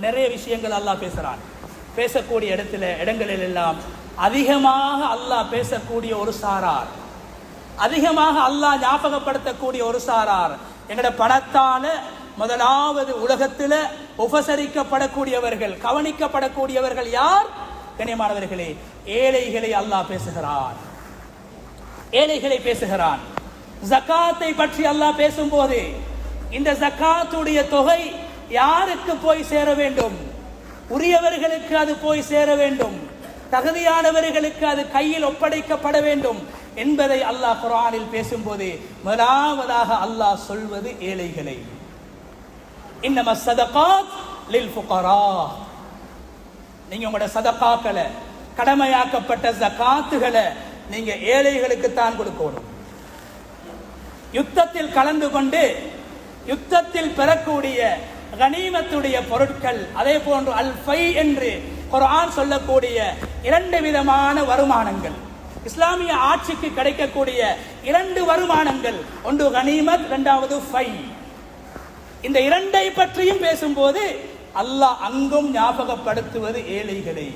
நிறைய விஷயங்கள் அல்லாஹ் பேசுறான். பேசக்கூடிய இடத்துல இடங்களில் எல்லாம் அதிகமாக அல்லாஹ் பேசக்கூடிய ஒரு சாரார். அதிகமாக அல்லாஹ் ஞாபகப்படுத்தக்கூடிய ஒரு சாரார். எங்கட பணத்தால முதலாவது உலகத்துல உபசரிக்கப்படக்கூடியவர்கள் கவனிக்கப்படக்கூடியவர்கள் யார்? கண்ணியமானவர்களே ஏழைகளை அல்லாஹ் பேசுகிறான். ஏழைகளை பேசுகிறான். ஜகாத்தை பற்றி அல்லாஹ் பேசும்போது இந்த ஜகாத்துடைய தொகை யாருக்கு போய் சேர வேண்டும்? உரியவர்களுக்கு அது போய் சேர வேண்டும். தகுதியானவர்களுக்கு அது கையில் ஒப்படைக்கப்பட வேண்டும் என்பதை அல்லாஹ் குரானில் பேசும்போது முதலாவதாக அல்லாஹ் சொல்வது ஏழைகளை. இன்னம சதகாத் லில் ஃபுகரா. நீங்க உங்களோட சதகாக்களை கடமையாக்கப்பட்ட ஜகாத்துகளை நீங்க ஏழைகளுக்கு தான் கொடுக்கணும். யுத்தத்தில் கலந்து கொண்டு யுத்தத்தில் பெறக்கூடிய கனிமத்துடைய பொருட்கள் அதே போன்று அல் ஃபை என்று குரான் சொல்லக்கூடிய இரண்டு விதமான வருமானங்கள். இஸ்லாமிய ஆட்சிக்கு கிடைக்கக்கூடிய இரண்டு வருமானங்கள். ஒன்று கனிமத் இரண்டாவது ஃபை. இந்த இரண்டை பற்றியும் பேசும்போது அல்லாஹ் அங்கும் ஞாபகப்படுத்துவது ஏழைகளை.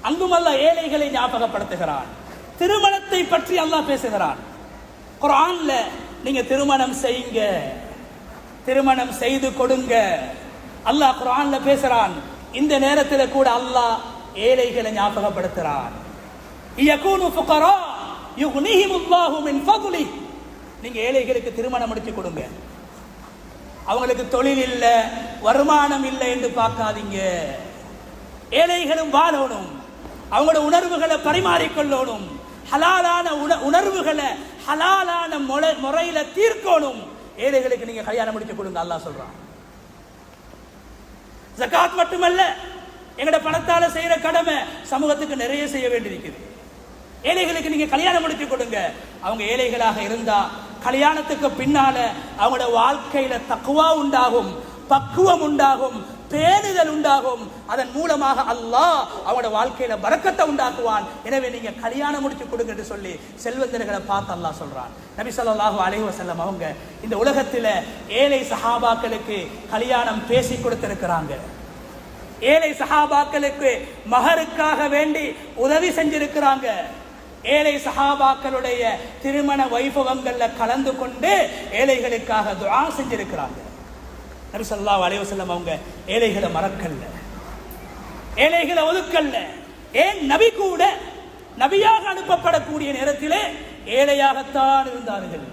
அங்கும் அல்லாஹ் ஏழைகளை ஞாபகப்படுத்துகிறான். திருமணத்தை பற்றி அல்லாஹ் பேசுகிறான். குரான்ல நீங்க திருமணம் செய்யுங்க. திருமணம் செய்து கொடுங்க. அல்லாஹ் குரான்ல பேசுறான் இந்த நேரத்தில் கூட அல்லாஹ் ஏழைகளை ஞாபகப்படுத்துறான். நீங்க ஏழைகளுக்கு திருமணம் முடிச்சு கொடுங்க. அவங்களுக்கு தொழில் இல்லை வருமானம் இல்லை என்று பார்க்காதீங்க. ஏழைகளும் வாழணும். அவங்களோட உணர்வுகளை பரிமாறிக்கொள்ளணும். ஹலாலான உண- உணர்வுகளை ஹலாலான முறை- முறையில தீர்க்கணும். ஏழைகளுக்கு நீங்க கல்யாணம் முடிச்சு கொடுங்க அல்லா சொல்றான். ஜக்காத் மட்டுமல்ல எங்கட பணத்தால செய்யற கடமை சமூகத்துக்கு நிறைய செய்ய வேண்டியிருக்குது. ஏழைகளுக்கு நீங்க கல்யாணம் முடிச்சு கொடுங்க. அவங்க ஏழைகளாக இருந்தா கல்யாணத்துக்கு பின்னால அவங்களோட வாழ்க்கையில தக்குவா உண்டாகும் பக்குவம் உண்டாகும் பேணுதல் உண்டாகும். அதன் மூலமாக அல்லாஹ் அவங்களோட வாழ்க்கையில பறக்கத்தை உண்டாக்குவான். எனவே நீங்க கல்யாணம் முடிச்சு கொடுங்கன்னு சொல்லி செல்வந்தர்களை பார்த்து அல்லாஹ் சொல்றான். நபி சொல்லாஹு அலைஹி வசல்லம் அவங்க இந்த உலகத்தில் ஏழை சஹாபாக்களுக்கு கல்யாணம் பேசி கொடுத்திருக்கிறாங்க. ஏழை சஹாபாக்களுக்கு மகருக்காக வேண்டி உதவி செஞ்சிருக்கிறாங்க. ஏழை சஹாபாக்களுடைய திருமண வைபவங்கள்ல கலந்து கொண்டு ஏழைகளுக்காக துரா செஞ்சிருக்கிறாங்க. நரிசல்லா ஸல்லல்லாஹு அவங்க ஏழைகளை மறக்கல்ல. ஏழைகளை ஒதுக்கல்ல. ஏன் நபி கூட நபியாக அனுப்பப்படக்கூடிய நேரத்திலே ஏழையாகத்தான் இருந்தார்கள்.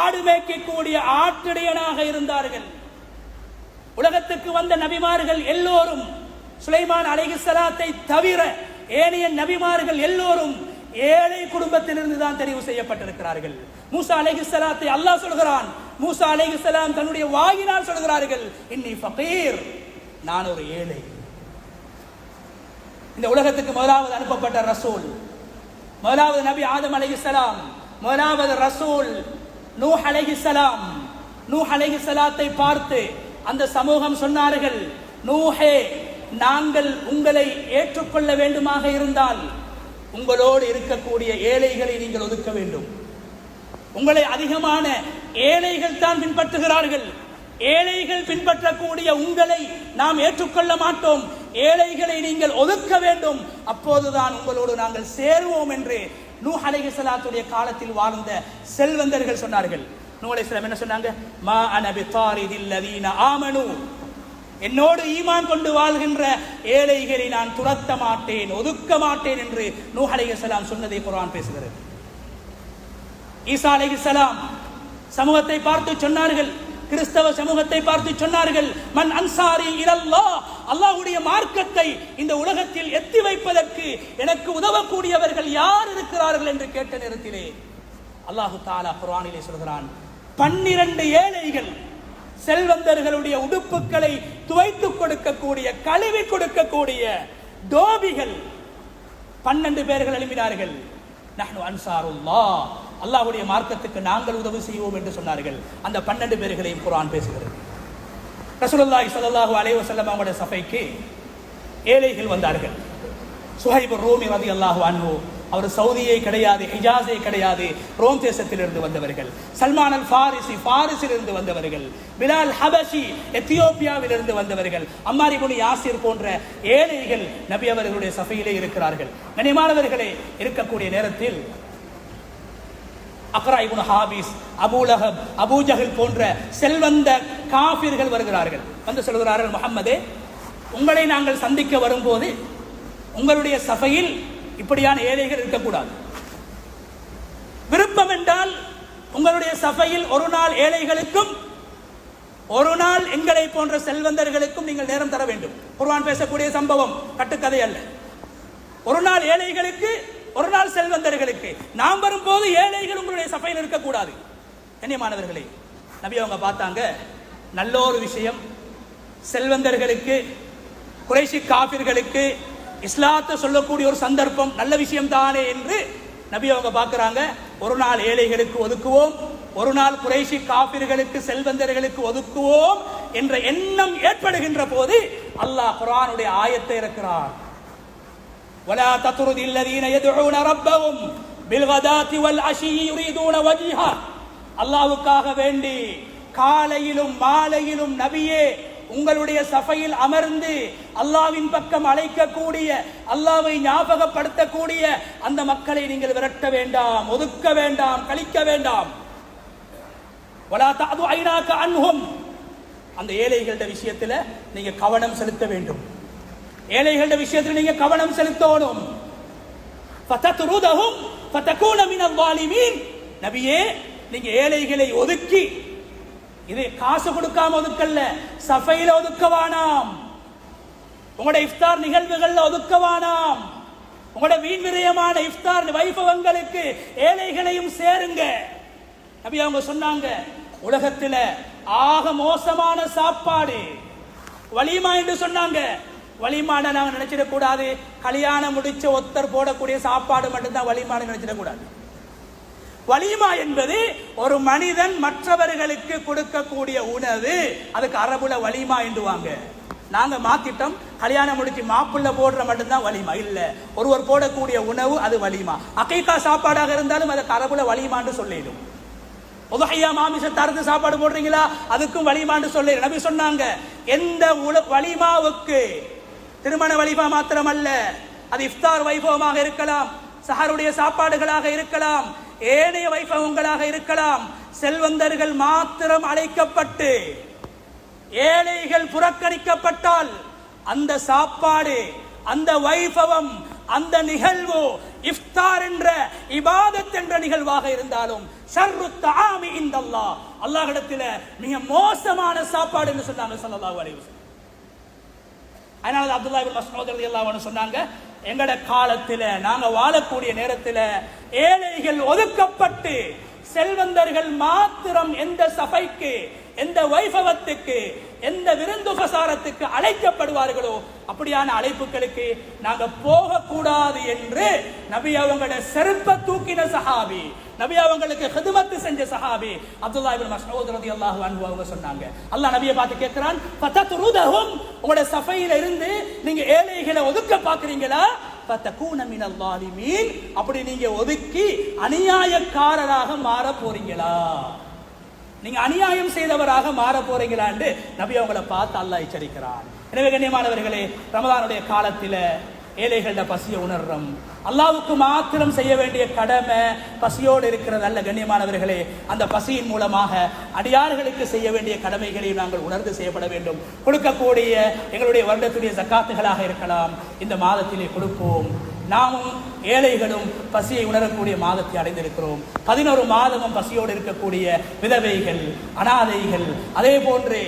ஆடு மேய்க்கக்கூடிய ஆட்டிடையனாக இருந்தார்கள். உலகத்துக்கு வந்த நபிமார்கள் எல்லோரும் சுலைமான் அலைகிசலாத்தை தவிர ஏனைய நபிமார்கள் எல்லோரும் ஏழை குடும்பத்திலிருந்து தான் தெரிவு செய்யப்பட்டிருக்கிறார்கள். மூசா அலைகிசலாத்தை அல்லாஹ் சொல்கிறான் மூசா அலைஹிஸ்ஸலாம் தன்னுடைய வாயினால் சொல்கிறார்கள் இன்னி ஃபகீர். நான் ஒரு ஏழை. இந்த உலகத்துக்கு முதலாவது அனுப்பப்பட்ட ரசூல். முதலாவது நபி ஆதம் அலைஹிஸ்ஸலாம் முதலாவது ரசூல் நூஹ் அலைஹிஸ்ஸலாம் நூஹ் அலைஹிஸ்ஸலாத்தை பார்த்து அந்த சமூகம் சொன்னார்கள் நூஹே நாங்கள் உங்களை ஏற்றுக்கொள்ள வேண்டுமாக இருந்தால் உங்களோடு இருக்கக்கூடிய ஏழைகளை நீங்கள் ஒதுக்க வேண்டும். உங்களை அதிகமான ஏழைகள் தான் பின்பற்றுகிறார்கள். ஏழைகள் பின்பற்றக்கூடிய உங்களை நாம் ஏற்றுக்கொள்ள மாட்டோம். ஏழைகளை நீங்கள் ஒதுக்க வேண்டும். அப்போதுதான் உங்களோடு நாங்கள் சேருவோம் என்று நூ அலைஹிஸ்ஸலாத்துடைய காலத்தில் வாழ்ந்த செல்வந்தர்கள் சொன்னார்கள். நூஹ் அலைஹிஸ்ஸலாம் என்ன சொன்னாங்க? மா அன பித்தாரிதில் ஆமனு. என்னோடு ஈமான் கொண்டு வாழ்கின்ற ஏழைகளை நான் துரத்த மாட்டேன் ஒதுக்க மாட்டேன் என்று நூ அலைஹிஸ்ஸலாம் சொன்னதை குரான் பேசுகிறது. ஈசா அலைஹிஸ்ஸலாம் சமூகத்தை பார்த்து சொன்னார்கள். கிறிஸ்தவ சமூகத்தை பார்த்து சொன்னார்கள். மண் அன்சாரி இரல்லா அல்லாஹ்வுடைய மார்க்கத்தை இந்த உலகத்தில் எத்தி வைப்பதற்கு எனக்கு உதவக்கூடியவர்கள் யார் இருக்கிறார்கள் என்று கேட்ட நேரத்திலே அல்லாஹு தாலா குர்ஆனிலே சொல்கிறான் பன்னிரண்டு ஏழைகள் செல்வந்தர்களுடைய உடுப்புகளை துவைத்து கொடுக்கக்கூடிய கழுவி கொடுக்கக்கூடிய டோபிகள் பன்னெண்டு பேர்கள் எழுப்பினார்கள் நான் அன்சாருல்லா அல்லாஹுடைய மார்க்கத்துக்கு நாங்கள் உதவி செய்வோம் என்று சொன்னார்கள். அந்த பன்னெண்டு பேர்களையும் குரான் பேசுகிறது. ரசூலுல்லாஹி ஸல்லல்லாஹு அலைஹி வஸல்லம் அவங்களுடைய சபைக்கு ஏழைகள் வந்தார்கள். சுஹைப் ரோமி ரலியல்லாஹு அன்ஹு அவர் சவுதியே கிடையாது ஹிஜாஸே கிடையாது ரோம் தேசத்திலிருந்து வந்தவர்கள். சல்மான் அல் ஃபாரிசி ஃபாரிஸிலிருந்து வந்தவர்கள். பிலால் ஹபஷி எத்தியோப்பியாவிலிருந்து வந்தவர்கள். அம்மாரி குனி யாசிர் போன்ற ஏழைகள் நபி அவர்களுடைய சபையிலே இருக்கிறார்கள். கனிமானவர்களே இருக்கக்கூடிய நேரத்தில் அக்ரா ஹாபிஸ் அபூலஹப் அபூஜகல் போன்ற செல்வந்த காஃபிர்கள் வருகிறார்கள். வந்து சொல்கிறார்கள் முகம்மதே உங்களை நாங்கள் சந்திக்க வரும்போது உங்களுடைய சபையில் இப்படியான ஏழைகள் இருக்கக்கூடாது. விருப்பம் என்றால் உங்களுடைய சபையில் ஒரு நாள் ஏழைகளுக்கும் ஒரு நாள் எங்களை போன்ற செல்வந்தர்களுக்கும் நீங்கள் நேரம் தர வேண்டும். குர்வான் பேசக்கூடிய சம்பவம் கட்டுக்கதை அல்ல. ஒரு நாள் ஏழைகளுக்கு ஒரு நாள் செல்வந்தர்களுக்கு நாம் வரும்போது ஏழைகள் உங்களுடைய சபையில் இருக்கக்கூடாது. கண்ணியமானவர்களே நபி அவங்க பார்த்தாங்க நல்ல ஒரு விஷயம். செல்வந்தர்களுக்கு குறைசி காபிர்களுக்கு இஸ்லாத்தை சொல்லக்கூடிய ஒரு சந்தர்ப்பம் நல்ல விஷயம் தானே என்று நபி அவங்க பார்க்குறாங்க. ஒரு நாள் ஏழைகளுக்கு ஒதுக்குவோம் ஒரு நாள் குறைசி காபிர்களுக்கு செல்வந்தர்களுக்கு ஒதுக்குவோம் என்ற எண்ணம் ஏற்படுகின்ற போது அல்லாஹ் குரானுடைய ஆயத்தை இருக்கிறார் ولا تطرد الذين يدعون ربهم بالغداة والعشي يريدون وجهه அல்லாஹ்வுக்காக வேண்டி காலையிலும் மாலையிலும் நபியே உங்களுடைய சபையில் அமர்ந்து அல்லாவின் பக்கம் அழைக்கக்கூடிய அல்லாவை ஞாபகப்படுத்தக்கூடிய அந்த மக்களை நீங்கள் விரட்ட வேண்டாம் ஒதுக்க வேண்டாம் கழிக்க வேண்டாம் வலா தஅது ஐனாக அன்ஹும் அந்த ஏழைகளோட விஷயத்துல நீங்க கவனம் செலுத்த வேண்டும் ஏழைகளோட விஷயத்தில் நீங்க கவனம் செலுத்தணும். ஃபதத்ருதஹும் ஃபதகூன மினல் வாலிமீன். நபியே நீங்க ஏழைகளை ஒதுக்கி இது காசு கொடுக்காம ஒதுக்கல்ல சஃபையில ஒதுக்கவானாம் உங்களோட இஃப்தார் நிகழ்வுகள்ல ஒதுக்கவானாம் உங்களோட வீண் விரயமான இஃப்தார் வைபவங்களுக்கு ஏழைகளையும் சேருங்க. நபி அவங்க சொன்னாங்க உலகத்துல ஆக மோசமான சாப்பாடு. வலிமா என்று சொன்னாங்க வலிமான நாங்கள் நினைச்சிடக்கூடாது. கல்யாணம் முடிச்ச ஒத்தர் போடக்கூடிய சாப்பாடு மட்டும்தான் வலிமான்னு நினைச்சிடக்கூடாது. வலிமா என்பது ஒரு மனிதன் மற்றவர்களுக்கு கொடுக்கக்கூடிய உணவு. அதுக்கு அரபுல வலிமா என்றுவாங்க நாங்க மாத்திட்டோம். கல்யாணம் முடிச்சு மாப்பிள்ள போடுற மட்டும்தான் வலிமா. இல்ல ஒருவர் போடக்கூடிய உணவு அது வலிமா. அக்கைக்கா சாப்பாடாக இருந்தாலும் அதுக்கு அரபுல வலிமான்னு சொல்லிடும். உதகையா மாமிசம் தரத்து சாப்பாடு போடுறீங்களா? அதுக்கும் வலிமான்னு சொல்லி நபி சொன்னாங்க எந்த உல வலிமாவுக்கு திருமண வலிபா மாத்திரம் அல்ல அது இஃப்தார் வைபவமாக இருக்கலாம் சஹருடைய சாப்பாடுகளாக இருக்கலாம் ஏனைய வைபவங்களாக இருக்கலாம். செல்வந்தர்கள் மாத்திரம் அழைக்கப்பட்டு ஏழைகள் புறக்கணிக்கப்பட்டால் அந்த சாப்பாடு அந்த வைபவம் அந்த நிகழ்வு இஃப்தார் என்ற இபாதத் என்ற நிகழ்வாக இருந்தாலும் ஷர்ரு இந்த அல்லாஹ் அல்லாஹிடத்தில் மிக மோசமான சாப்பாடு என்று சொன்னாங்க ஸல்லல்லாஹு அலைஹி அதனால அப்துல்லா இப்னு மஸ்ஊத் ரலியல்லாஹு சொன்னாங்க எங்கட காலத்தில் நாங்க வாழக்கூடிய நேரத்தில் ஏழைகள் ஒதுக்கப்பட்டு செல்வந்தர்கள் மாத்திரம் எந்த சபைக்கு எந்த வைபவத்துக்கு எந்த விருந்துபசாரத்துக்கு அழைக்கப்படுவார்களோ அப்படியான அழைப்புகளுக்கு நாங்க போகக்கூடாது என்று நபி அவங்களோட செருப்ப தூக்கின சஹாபி நபி அவங்களுக்கு ஹிதுமத்து செஞ்ச சஹாபி அப்துல்லா இப்னு மஸ்ஊத் ரலியல்லாஹு அன்ஹு அவங்க சொன்னாங்க. அல்லாஹ் நபியை பார்த்து கேட்கிறான் ஃபதத்ருதஹும் உங்களோட சஃபையில இருந்து நீங்க ஏழைகளை ஒதுக்க பாக்குறீங்களா அப்படி நீங்க ஒதுக்கி அநியாயக்காரராக மாற போறீங்களா? நீங்க அநியாயம் செய்தவராக மாற போறீங்களான்னு நபி அவங்கள பார்த்து அல்லாஹ் எச்சரிக்கிறான். எனவே கண்ணியமானவர்களே ரமதானுடைய காலத்தில் ஏழைகள பசியை உணர்றோம். அல்லாவுக்கு மாத்திரம் செய்ய வேண்டிய கடமை பசியோடு இருக்கிறது அல்ல கண்ணியமானவர்களே. அந்த பசியின் மூலமாக அடியார்களுக்கு செய்ய வேண்டிய கடமைகளையும் நாங்கள் உணர்ந்து செய்யப்பட வேண்டும். கொடுக்கக்கூடிய எங்களுடைய வருடத்துடைய ஜக்காத்துகளாக இருக்கலாம். இந்த மாதத்திலே கொடுப்போம். நாமும் ஏழைகளும் பசியை உணரக்கூடிய மாதத்தை அடைந்திருக்கிறோம். பதினோரு மாதமும் பசியோடு இருக்கக்கூடிய விதவைகள் அனாதைகள் அதே போன்று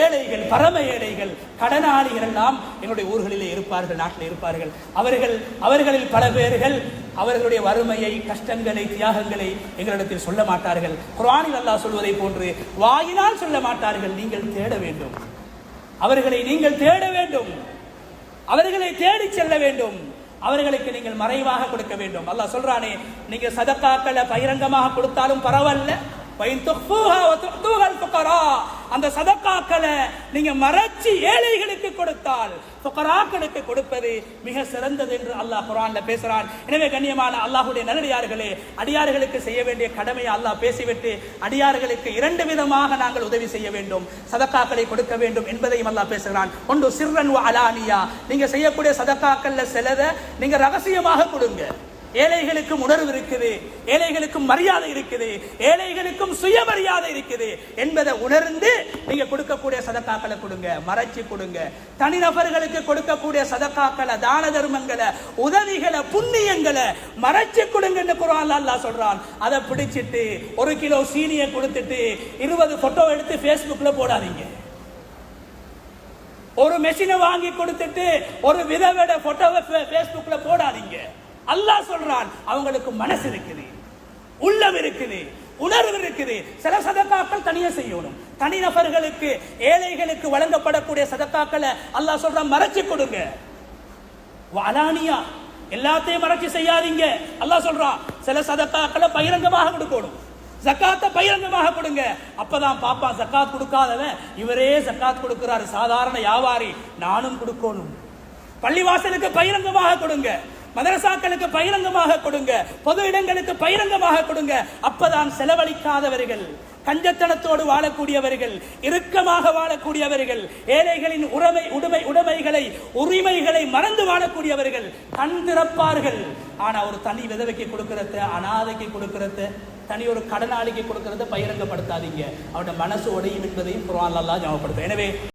ஏழைகள் பரம ஏழைகள் கடனாளிகள் எல்லாம் எங்களுடைய ஊர்களிலே இருப்பார்கள் நாட்டில் இருப்பார்கள். அவர்கள் அவர்களில் பல பேர்கள் அவர்களுடைய வறுமையை கஷ்டங்களை தியாகங்களை எங்களிடத்தில் சொல்ல மாட்டார்கள். குர்ஆனில் அல்லாஹ் சொல்வதை போன்று வாயினால் சொல்ல மாட்டார்கள் நீங்கள் தேட வேண்டும். அவர்களை நீங்கள் தேட வேண்டும். அவர்களை தேடி செல்ல வேண்டும். அவர்களுக்கு நீங்கள் மறைவாக கொடுக்க வேண்டும். அல்லாஹ் சொல்றானே நீங்க சதக்காக்களை பகிரங்கமாக கொடுத்தாலும் பரவாயில்ல. அந்த சதக்காக்களை நீங்க மறைச்சு ஏழைகளுக்கு கொடுத்தால் புகராக்களுக்கு கொடுப்பது மிக சிறந்தது என்று அல்லாஹ் குரான்ல பேசுறான். எனவே கண்ணியமான அல்லாஹுடைய நல்லடியார்களே அடியார்களுக்கு செய்ய வேண்டிய கடமையை அல்லாஹ் பேசிவிட்டு அடியார்களுக்கு இரண்டு விதமாக நாங்கள் உதவி செய்ய வேண்டும். சதக்காக்களை கொடுக்க வேண்டும் என்பதையும் அல்லாஹ் பேசுகிறான். ஒன்று சிறன் அலானியா. நீங்க செய்யக்கூடிய சதக்காக்கள்ல சிலதை நீங்க ரகசியமாக கொடுங்க. ஏழைகளுக்கும் உணர்வு இருக்குது ஏழைகளுக்கும் மரியாதை இருக்குது ஏழைகளுக்கும் சுயமரியாதை இருக்குது என்பதை உணர்ந்து நீங்க கொடுக்கக்கூடிய சதக்காக்களை கொடுங்க மறைச்சு கொடுங்க. தனிநபர்களுக்கு கொடுக்கக்கூடிய சதக்காக்களை தான தர்மங்களை உதவிகளை புண்ணியங்களை மறைச்சு கொடுங்கன்னு குரான் அல்லா சொல்றான். அதை பிடிச்சிட்டு ஒரு கிலோ சீனியை கொடுத்துட்டு இருபது போட்டோ எடுத்து Facebookல போடாதீங்க. ஒரு மெஷினை வாங்கி கொடுத்துட்டு ஒரு விதவிட போட்டோவை ஃபேஸ்புக்கில் போடாதீங்க. அல்லாஹ் சொல்றான் அவங்களுக்கு மனசு இருக்குது உள்ளம் இருக்குது உணர்வு இருக்குது. சில சதக்காக்கள் தனியா செய்யணும். தனிநபர்களுக்கு ஏழைகளுக்கு வழங்கப்படக்கூடிய சதக்காக்களை அல்லாஹ் சொல்றான் மறைச்சு கொடுங்க. அலானியா எல்லாத்தையும் மறைச்சு செய்யாதீங்க. அல்லாஹ் சொல்றான் சில சதக்காக்களை பகிரங்கமாக கொடுக்கணும். ஜக்காத்தை பகிரங்கமாக கொடுங்க. அப்பதான் பாப்பா ஜக்காத் கொடுக்காதவன் இவரே ஜக்காத் கொடுக்கிறாரு. சாதாரண வியாபாரி நானும் கொடுக்கணும். பள்ளிவாசலுக்கு பகிரங்கமாக கொடுங்க. மதரசாக்களுக்கு பகிரங்கமாக கொடுங்க. பொது இடங்களுக்கு பகிரங்கமாக கொடுங்க. அப்பதான் செலவழிக்காதவர்கள் கஞ்சத்தனத்தோடு வாழக்கூடியவர்கள் இறுக்கமாக வாழக்கூடியவர்கள் ஏழைகளின் உறவை உடைமை உடைமைகளை உரிமைகளை மறந்து வாழக்கூடியவர்கள் கண் திறப்பார்கள். ஆனா ஒரு தனி விதவைக்கு கொடுக்கறத அனாதைக்கு கொடுக்கறத தனி ஒரு கடனாளிக்கு கொடுக்கறத பகிரங்கப்படுத்தாதீங்க. அவருடைய மனசு உடையும் என்பதையும் குர்ஆன் அல்லாஹ் ஞாபகப்படுத்தும் எனவே